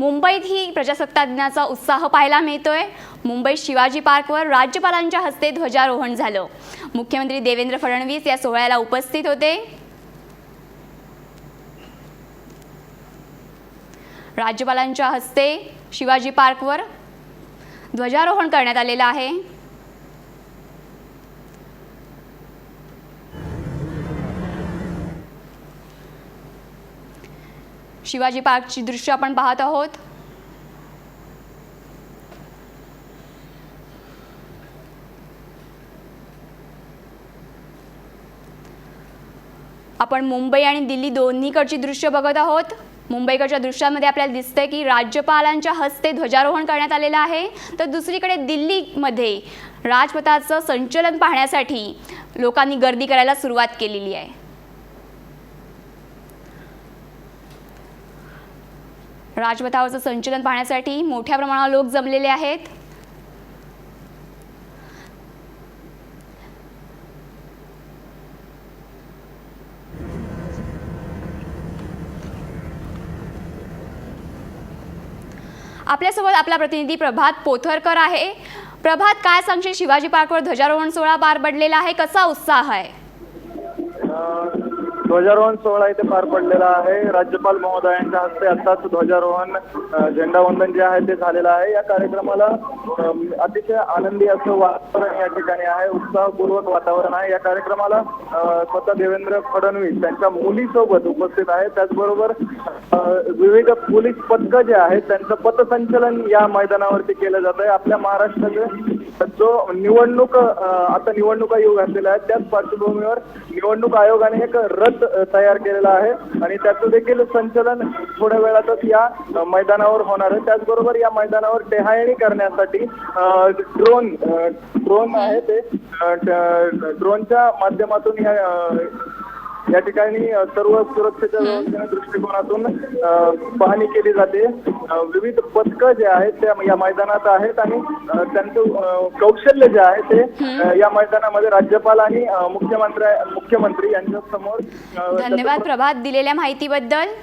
मुंबईत ही प्रजासत्ताक दिनाचा उत्साह पाहायला मिळतोय. मुंबईत शिवाजी पार्कवर राज्यपालांच्या हस्ते ध्वजारोहण झालं. मुख्यमंत्री देवेंद्र फडणवीस या सोहळ्याला उपस्थित होते. राज्यपालांच्या हस्ते शिवाजी पार्कवर ध्वजारोहण करण्यात आलेलं आहे. शिवाजी पार्कची दृश्य आपण पाहत आहोत. आपण मुंबई आणि दिल्ली दोन्हीकडची दृश्य बघत आहोत. मुंबईकडच्या दृश्यामध्ये आपल्याला दिसतंय की राज्यपालांच्या हस्ते ध्वजारोहण करण्यात आलेलं आहे. तर दुसरीकडे दिल्लीमध्ये राजपथाचं संचलन पाहण्यासाठी लोकांनी गर्दी करायला सुरुवात केलेली आहे. राजपथावरचं संचलन पाहण्यासाठी मोठ्या प्रमाणावर लोक जमलेले आहेत. आपल्यासोबत आपला प्रतिनिधी प्रभात पोथरकर आहे. प्रभात काय सांगशील? शिवाजी पार्कवर ध्वजारोहण सोहळा पार पडलेला आहे. कसा उत्साह आहे? ध्वजारोहण सोहळा इथे पार पडलेला आहे. राज्यपाल महोदयांच्या हस्ते आताच ध्वजारोहण झेंडावंदन जे आहे ते झालेलं आहे. या कार्यक्रमाला अतिशय आनंदी असं वातावरण या ठिकाणी आहे. उत्साहपूर्वक वातावरण आहे. या कार्यक्रमाला स्वतः देवेंद्र फडणवीस त्यांच्या मुलीसोबत उपस्थित आहे त्याचबरोबर विविध पोलीस पथकं जे आहेत त्यांचं पथसंचलन या मैदानावरती केलं जात आहे. आपल्या महाराष्ट्राचे जो निवडणूक आता निवडणुका येऊ घातलेला आहेत त्याच पार्श्वभूमीवर निवडणूक आयोगाने एक रथ अ, तयार केलेला आहे. आणि त्याचं देखील संचलन थोड्या वेळातच या मैदानावर होणार आहे. त्याचबरोबर या मैदानावर टेहाळणी करण्यासाठी ड्रोन ड्रोन आहे ते. ड्रोनच्या माध्यमातून या या ठिकाणी सर्व सुरक्षेच्या दृष्टिकोनातून पाहणी केली जाते. विविध पथकं जे आहेत ते या मैदानात आहेत आणि त्यांचं कौशल्य जे आहे ते या मैदानामध्ये राज्यपाल आणि मुख्यमंत्री मुख्यमंत्री यांच्या समोर धन्यवाद प्रभात दिलेल्या माहितीबद्दल.